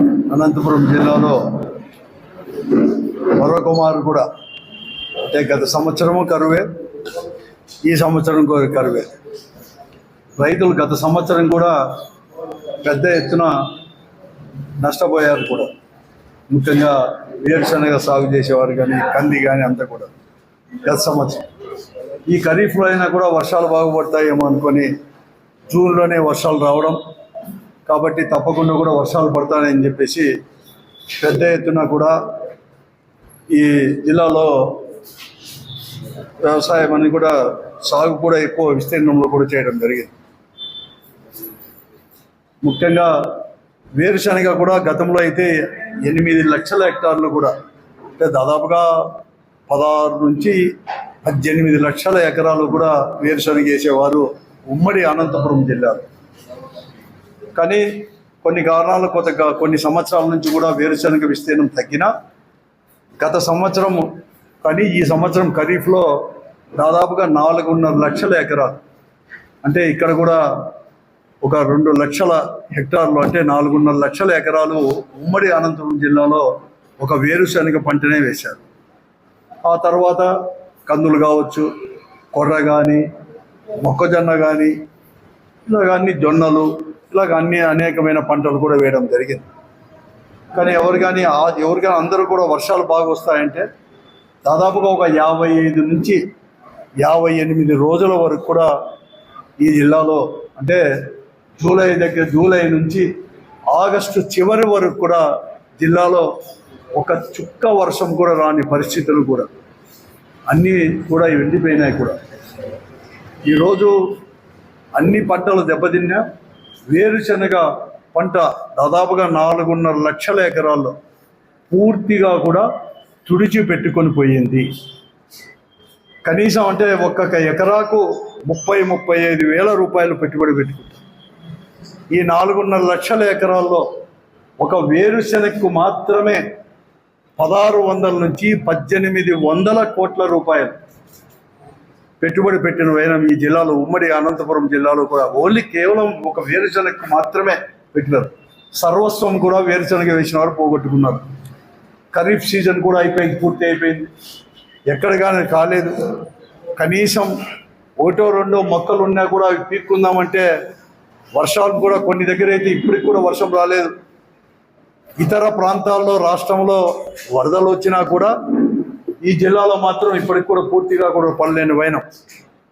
అనంతపురం జిల్లాలో మరొక మారు కూడా. అంటే గత సంవత్సరము కరువే ఈ సంవత్సరం కూడా కరువే. రైతులు గత సంవత్సరం కూడా పెద్ద ఎత్తున నష్టపోయారు కూడా. ముఖ్యంగా వేరుశనగ సాగు చేసేవారు కానీ కంది కానీ అంతా కూడా గత సంవత్సరం. ఈ ఖరీఫ్లో అయినా కూడా వర్షాలు బాగుపడతాయేమో అనుకొని జూన్లోనే వర్షాలు రావడం కాబట్టి తప్పకుండా కూడా వర్షాలు పడతాయని చెప్పేసి పెద్ద ఎత్తున కూడా ఈ జిల్లాలో వ్యవసాయం అని కూడా సాగు కూడా ఎక్కువ విస్తీర్ణంలో కూడా చేయడం జరిగింది. ముఖ్యంగా వేరుశనగ కూడా గతంలో అయితే ఎనిమిది లక్షల హెక్టార్లు కూడా అంటే దాదాపుగా పదహారు నుంచి పద్దెనిమిది లక్షల ఎకరాలు కూడా వేరుశనగ వేసేవారు ఉమ్మడి అనంతపురం జిల్లాలో. కానీ కొన్ని కారణాల కొత్తగా కొన్ని సంవత్సరాల నుంచి కూడా వేరుశనగ విస్తీర్ణం తగ్గినా గత సంవత్సరం కానీ ఈ సంవత్సరం ఖరీఫ్లో దాదాపుగా నాలుగున్నర లక్షల ఎకరాలు. అంటే ఇక్కడ కూడా ఒక రెండు లక్షల హెక్టార్లు అంటే నాలుగున్నర లక్షల ఎకరాలు ఉమ్మడి అనంతపురం జిల్లాలో ఒక వేరుశనగ పంటనే వేశారు. ఆ తర్వాత కందులు కావచ్చు కొర్ర కానీ మొక్కజొన్న కానీ ఇలా కానీ జొన్నలు ఇలాగ అన్ని అనేకమైన పంటలు కూడా వేయడం జరిగింది. కానీ ఎవరు కానీ ఎవరు కానీ అందరూ కూడా వర్షాలు బాగా వస్తాయంటే దాదాపుగా ఒక యాభై ఐదు నుంచి యాభై ఎనిమిది రోజుల వరకు కూడా ఈ జిల్లాలో అంటే జూలై దగ్గర జూలై నుంచి ఆగస్టు చివరి వరకు కూడా జిల్లాలో ఒక చుక్క వర్షం కూడా రాని పరిస్థితులు కూడా అన్నీ కూడా ఎండిపోయినాయి కూడా. ఈరోజు అన్ని పంటలు దెబ్బతిన్నా వేరుశనగ పంట దాదాపుగా నాలుగున్నర లక్షల ఎకరాల్లో పూర్తిగా కూడా తుడిచి పెట్టుకొని పోయింది. కనీసం అంటే ఒక్కొక్క ఎకరాకు ముప్పై ముప్పై ఐదు వేల రూపాయలు పెట్టుబడి పెట్టుకుంటాం. ఈ నాలుగున్నర లక్షల ఎకరాల్లో ఒక వేరుశనగకు మాత్రమే పదహారు వందల నుంచి పద్దెనిమిది వందల కోట్ల రూపాయలు పెట్టుబడి పెట్టిన వైనం ఈ జిల్లాలో ఉమ్మడి అనంతపురం జిల్లాలో కూడా ఓన్లీ కేవలం ఒక వేరుశనగకు మాత్రమే పెట్టినారు. సర్వస్వం కూడా వేరుశనగ వేసిన వారు పోగొట్టుకున్నారు. ఖరీఫ్ సీజన్ కూడా అయిపోయింది పూర్తి అయిపోయింది. ఎక్కడ కానీ కాలేదు. కనీసం ఒకటో రెండో మొక్కలు ఉన్నా కూడా అవి పీక్కుందామంటే వర్షాలు కూడా కొన్ని దగ్గర అయితే ఇప్పటికి కూడా వర్షం రాలేదు. ఇతర ప్రాంతాల్లో రాష్ట్రంలో వరదలు వచ్చినా కూడా ఈ జిల్లాలో మాత్రం ఇప్పటికి కూడా పూర్తిగా కూడా పనులేని వైనం.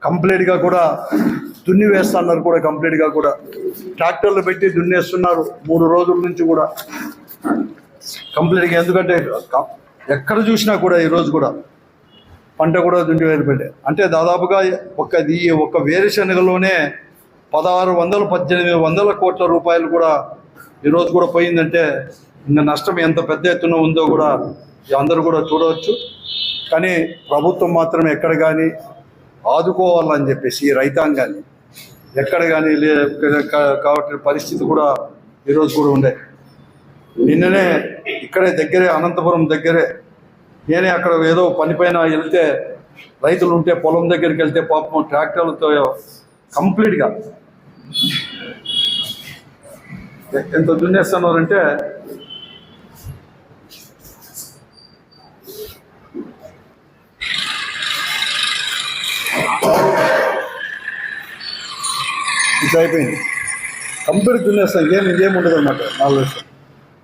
కంప్లీట్గా కూడా దున్ని వేస్తున్నారు కూడా కంప్లీట్గా కూడా. ట్రాక్టర్లు పెట్టి దున్నేస్తున్నారు మూడు రోజుల నుంచి కూడా. కంప్లీట్గా ఎందుకంటే ఎక్కడ చూసినా కూడా ఈరోజు కూడా పంట కూడా దుండి వేరుపెట్టే అంటే దాదాపుగా ఒక ఈ ఒక్క వేరుశనగలోనే పదహారు వందల పద్దెనిమిది వందల కోట్ల రూపాయలు కూడా ఈరోజు కూడా పోయిందంటే ఇంకా నష్టం ఎంత పెద్ద ఎత్తున ఉందో కూడా అందరూ కూడా చూడవచ్చు. కానీ ప్రభుత్వం మాత్రం ఎక్కడ కానీ ఆదుకోవాలని చెప్పేసి ఈ రైతాంగాన్ని ఎక్కడ కానీ లే కాబట్టి పరిస్థితి కూడా ఈరోజు కూడా ఉండే. నిన్ననే ఇక్కడే దగ్గరే అనంతపురం దగ్గరే నేనే అక్కడ ఏదో పని పైన వెళ్తే రైతులు ఉంటే పొలం దగ్గరికి వెళ్తే పాపం ట్రాక్టర్లతో కంప్లీట్గా. ఎంత దున్నేస్తున్నారంటే ఇది అయిపోయింది కంప్యూటర్ దున్నేస్తాం ఏం ఏముండదు అనమాట నాలుగు లక్షలు.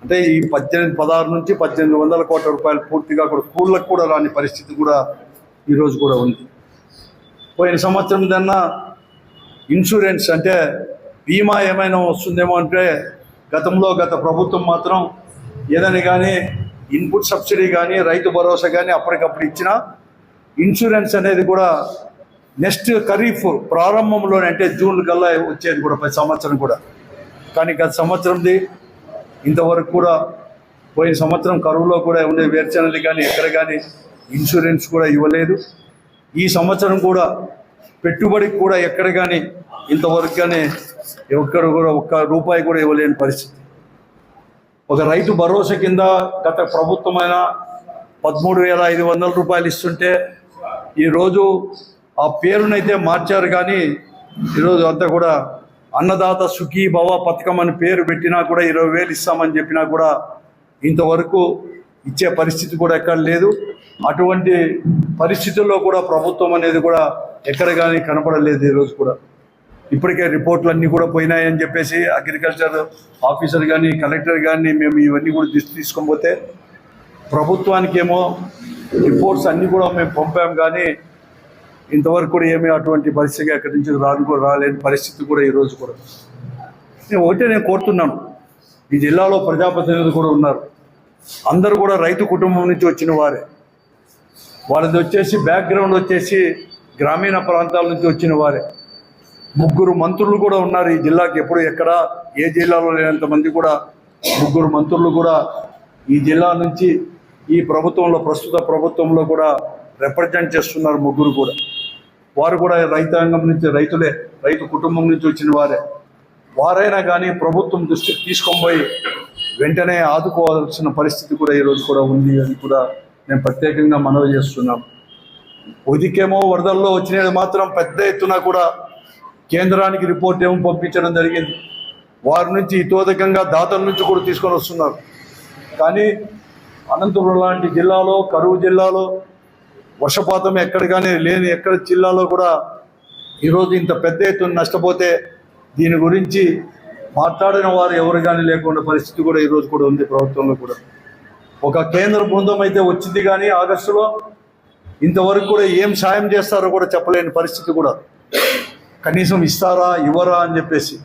అంటే ఈ పద్దెనిమిది పదహారు నుంచి పద్దెనిమిది వందల కోట్ల రూపాయలు పూర్తిగా కూడా కూళ్ళకు కూడా రాని పరిస్థితి కూడా ఈరోజు కూడా ఉంది. పోయిన సంవత్సరం కన్నా ఇన్సూరెన్స్ అంటే బీమా ఏమైనా వస్తుందేమో అంటే గతంలో గత ప్రభుత్వం మాత్రం ఏదని కానీ ఇన్పుట్ సబ్సిడీ కానీ రైతు భరోసా కానీ అప్పటికప్పుడు ఇచ్చిన ఇన్సూరెన్స్ అనేది కూడా నెక్స్ట్ ఖరీఫ్ ప్రారంభంలోనే అంటే జూన్ కల్లా వచ్చేది కూడా ప్రతి సంవత్సరం కూడా. కానీ గత సంవత్సరంది ఇంతవరకు కూడా పోయిన సంవత్సరం కరువులో కూడా ఉండే వేరుశనలు కానీ ఎక్కడ కానీ ఇన్సూరెన్స్ కూడా ఇవ్వలేదు. ఈ సంవత్సరం కూడా పెట్టుబడికి కూడా ఎక్కడ కానీ ఇంతవరకు కానీ ఎక్కడ కూడా ఒక్క రూపాయి కూడా ఇవ్వలేని పరిస్థితి. ఒక రైతు భరోసా కింద గత ప్రభుత్వమైన పదమూడు వేల ఐదు వందల రూపాయలు ఇస్తుంటే ఈరోజు ఆ పేరునైతే మార్చారు కానీ ఈరోజు అంతా కూడా అన్నదాత సుఖీ భవ పథకం అని పేరు పెట్టినా కూడా ఇరవై వేలు ఇస్తామని చెప్పినా కూడా ఇంతవరకు ఇచ్చే పరిస్థితి కూడా ఎక్కడ లేదు. అటువంటి పరిస్థితుల్లో కూడా ప్రభుత్వం అనేది కూడా ఎక్కడ కానీ కనపడలేదు ఈరోజు కూడా. ఇప్పటికే రిపోర్ట్లు అన్నీ కూడా పోయినాయని చెప్పేసి అగ్రికల్చర్ ఆఫీసర్ కానీ కలెక్టర్ కానీ మేము ఇవన్నీ కూడా దృష్టి తీసుకోకపోతే ప్రభుత్వానికేమో ప్రభుత్వానికి ఏమో రిపోర్ట్స్ అన్నీ కూడా మేము పంపాం కానీ ఇంతవరకు కూడా ఏమీ అటువంటి పరిస్థితి ఎక్కడి నుంచి రాను కూడా రాలేని పరిస్థితి కూడా ఈరోజు కూడా. నేను ఒకటే నేను కోరుతున్నాను. ఈ జిల్లాలో ప్రజాప్రతినిధులు కూడా ఉన్నారు. అందరూ కూడా రైతు కుటుంబం నుంచి వచ్చిన వారే. వాళ్ళది వచ్చేసి బ్యాక్గ్రౌండ్ వచ్చేసి గ్రామీణ ప్రాంతాల నుంచి వచ్చిన వారే. ముగ్గురు మంత్రులు కూడా ఉన్నారు ఈ జిల్లాకి. ఎప్పుడు ఎక్కడ ఏ జిల్లాలో లేనంత మంది కూడా ముగ్గురు మంత్రులు కూడా ఈ జిల్లా నుంచి ఈ ప్రభుత్వంలో ప్రస్తుత ప్రభుత్వంలో కూడా రిప్రజెంట్ చేస్తున్నారు ముగ్గురు కూడా. వారు కూడా రైతాంగం నుంచి రైతులే రైతు కుటుంబం నుంచి వచ్చిన వారే. వారైనా కానీ ప్రభుత్వం దృష్టికి తీసుకొని వెంటనే ఆదుకోవాల్సిన పరిస్థితి కూడా ఈరోజు కూడా ఉంది అని కూడా నేను ప్రత్యేకంగా మనవి చేస్తున్నాం. ఉదికేమో వరదల్లో వచ్చినది మాత్రం పెద్ద ఎత్తున కూడా కేంద్రానికి రిపోర్ట్ ఏమో పంపించడం జరిగింది. వారి నుంచి ఇతోదకంగా దాతల నుంచి కూడా తీసుకొని వస్తున్నారు. కానీ అనంతపురం లాంటి జిల్లాలో కరువు జిల్లాలో వర్షపాతం ఎక్కడ కానీ లేని ఎక్కడ జిల్లాలో కూడా ఈరోజు ఇంత పెద్ద ఎత్తున నష్టపోతే దీని గురించి మాట్లాడిన వారు ఎవరు కానీ లేకుండా పరిస్థితి కూడా ఈరోజు కూడా ఉంది ప్రభుత్వంలో కూడా. ఒక కేంద్ర బృందం అయితే వచ్చింది కానీ ఆగస్టులో ఇంతవరకు కూడా ఏం సాయం చేస్తారో కూడా చెప్పలేని పరిస్థితి కూడా. కనీసం ఇస్తారా ఇవ్వరా అని చెప్పేసి